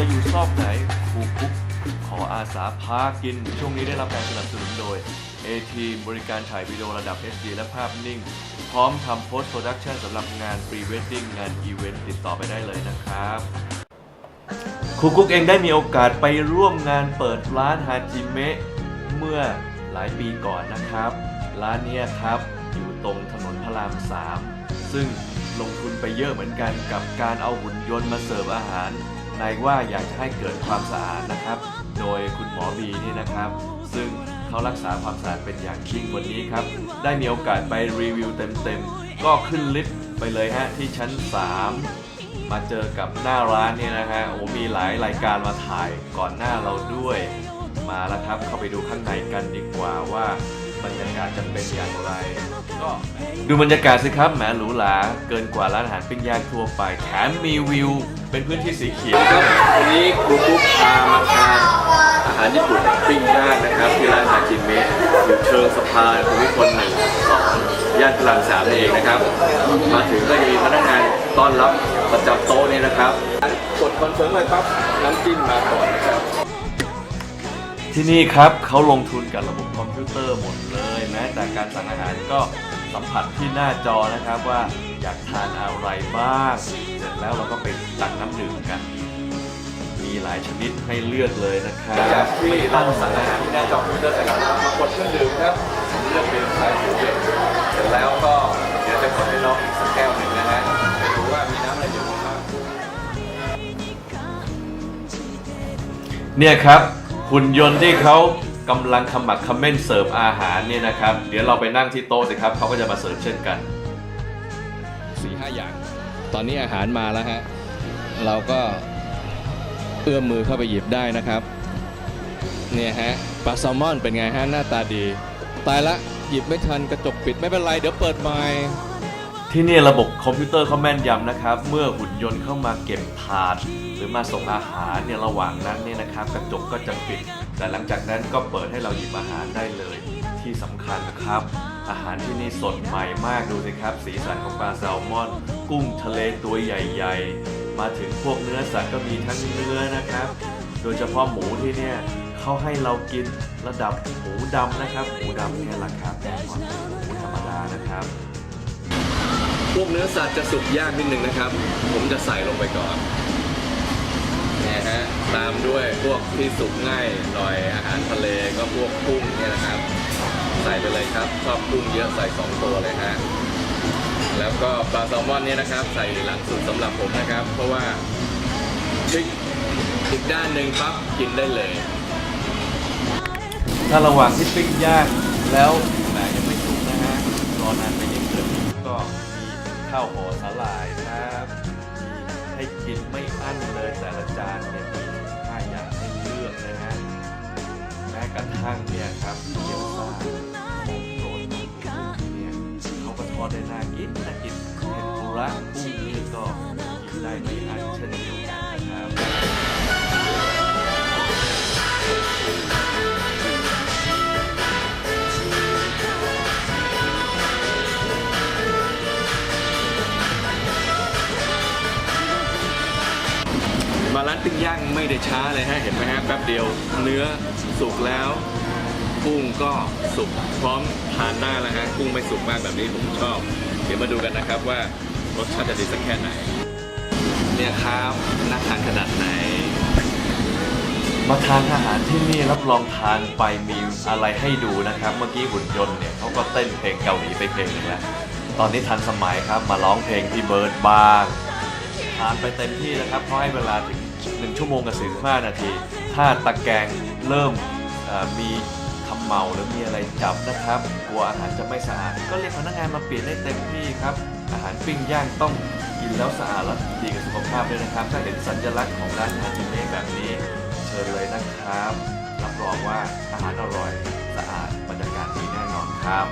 จะอยู่ซอกไหนครูกุ๊กขออาสาพากิน ช่วงนี้ได้รับการสนับสนุนโดย a t บริการถ่ายวิดีโอระดับ HD และภาพนิ่ง พร้อมทำ post production สำหรับงาน pre wedding งานอีเวนต์ติดต่อไปได้เลยนะครับครูกุ๊กเองได้มีโอกาสไปร่วมงานเปิดร้านฮาจิเมะเมื่อหลายปีก่อนนะครับ ร้านนี้ครับอยู่ตรงถนนพระราม 3 ซึ่งลงทุนไปเยอะเหมือนกันกับการเอาหุ่นยนต์มาเสิร์ฟอาหาร ในว่าอยากจะให้เกิดความสะอาดนะครับ โดยคุณหมอบีนี่นะครับ ซึ่งเขารักษาความสะอาดเป็นอย่างยิ่งวันนี้ครับ ได้มีโอกาสไปรีวิวเต็มๆ ก็ขึ้นลิฟต์ไปเลยฮะที่ชั้น 3 มาเจอกับหน้าร้านเนี่ยนะฮะโอ้มีหลายรายการมาถ่ายก่อนหน้าเราด้วย มาแล้วครับเข้าไปดูข้างในกันดีกว่าว่า บรรยากาศจะเป็นอย่างไร ก็ดูบรรยากาศสิครับแหมหรูหราเกินกว่าร้านอาหารปิ้งย่างทั่วไปแถมมีวิว เป็นพื้นที่สีเขียวครับวันนี้ครูกุ๊กพามาทานอาหารญี่ปุ่นปิ้งย่างนะครับที่ร้านฮาจิเมะอยู่เชิงสะพานภูมิพลหนึ่งสองย่านพระรามสามนี่เองนะครับ มาถึงก็จะมีพนักงานต้อนรับประจำโต๊ะนี่นะครับกดคอนเฟิร์มเลยปั๊บน้ำจิ้มมาก่อนนะครับ ที่นี่ครับเขาลงทุนกับระบบคอมพิวเตอร์หมดเลยแม้แต่การสั่งอาหารก็สัมผัสที่หน้าจอนะครับว่าอยากทานอะไรบ้าง เสร็จแล้วเราก็ไปตักน้ำดื่มกัน มีหลายชนิดให้เลือกเลยนะครับจากที่เราสั่งอาหารที่หน้าจอคอมพิวเตอร์เสร็จแล้วมากดเครื่องดื่มครับผมเลือกเป็นสายชูเย็นเสร็จแล้วก็เดี๋ยวจะกดให้น้องอีกสักแก้วหนึ่งนะฮะไปดูว่ามีน้ำอะไรอยู่บ้างเนี่ยครับ หุ่นยนต์ที่เขากำลังขมักขม้นเสิร์ฟอาหารเนี่ยนะครับ เดี๋ยวเราไปนั่งที่โต๊ะสิครับเขาก็จะมาเสิร์ฟเช่นกัน สี่ห้าอย่าง ตอนนี้อาหารมาแล้วฮะ เราก็เอื้อมมือเข้าไปหยิบได้นะครับ เนี่ยฮะ ปลาแซลมอนเป็นไงฮะ หน้าตาดี ตายละ หยิบไม่ทันกระจกปิดไม่เป็นไร เดี๋ยวเปิดใหม่ ที่นี่ระบบคอมพิวเตอร์เขาแม่นยำนะครับ เมื่อหุ่นยนต์เข้ามาเก็บถาด หรือมาส่งอาหารเนี่ยระหว่างนั้นเนี่ยนะครับกระจกก็จะปิด แต่หลังจากนั้นก็เปิดให้เราหยิบอาหารได้เลยที่สำคัญนะครับ อาหารที่นี่สดใหม่มากดูสิครับ สีสันของปลาแซลมอน กุ้งทะเลตัวใหญ่ๆ มาถึงพวกเนื้อสัตว์ก็มีทั้งเนื้อนะครับ โดยเฉพาะหมูที่เนี่ยเขาให้เรากินระดับหมูดำนะครับ หมูดำเนี่ยราคาแพงกว่าหมูธรรมดานะครับ พวกเนื้อสัตว์จะสุกยากนิดนึงนะครับ ผมจะใส่ลงไปก่อนนี่ยฮะตามด้วยพวกที่สุกง่ายหน่อยอาหารทะเลก็พวกกุ้งเนี่ยนะครับ ใส่ไปเลยครับชอบกุ้งเยอะใส่สองตัวเลยฮะแล้วก็ปลาแซลมอนเนี่ยนะครับ ใส่หลังสุดสำหรับผมนะครับ เพราะว่าพลิกอีกด้านหนึ่งปั๊บกินได้เลย ถ้าระหว่างที่ปิ้งย่างแล้วแหมยังไม่สุกนะฮะรอนานไปนิดเดียวก็มี ข้าวห่อสาหร่ายครับมีให้กินไม่อั้นเลยแต่ละจานเนี่ยมีห้าอย่างให้เลือกนะฮะแม้กระทั่งเนี่ยครับเกี๊ยวซ่าของโปรดของคุณเนี่ยเขาก็ทอดได้น่ากินน่ากินเทมปุระกุ้งนี่ก็กินได้ไม่อั้นเช่นเดียว มาร้านปิ้งย่างไม่ได้ช้าเลยฮะเห็นไหมฮะแป๊บเดียวเนื้อสุกแล้วกุ้งก็สุกพร้อมทานได้แล้วฮะกุ้งไม่สุกมากแบบนี้ผมชอบ เดี๋ยวมาดูกันนะครับว่ารสชาติจะดีสักแค่ไหน เนี่ยครับน่าทานขนาดไหน มาทานอาหารที่นี่รับรองทานไปมีอะไรให้ดูนะครับ เมื่อกี้หุ่นยนต์เนี่ยเขาก็เต้นเพลงเกาหลีไปเพลงนึงแล้วตอนนี้ทันสมัยครับมาร้องเพลงพี่เบิร์ดบ้างทานไปเต็มที่นะครับเขาให้เวลาถึง 1 ชั่วโมงกับ 45 นาที ถ้าตะแกรงเริ่มมีคำเมาหรือมีอะไรจับนะครับ กลัวอาหารจะไม่สะอาด ก็เรียกพนักงานมาเปลี่ยนได้เต็มที่ครับ อาหารปิ้งย่างต้องกินแล้วสะอาดและดีกับสุขภาพด้วยนะครับ ถ้าเห็นสัญลักษณ์ของร้านฮาจิเมะแบบนี้ เชิญเลยนะครับ รับรองว่าอาหารอร่อยสะอาดบรรยากาศดีแน่นอนครับ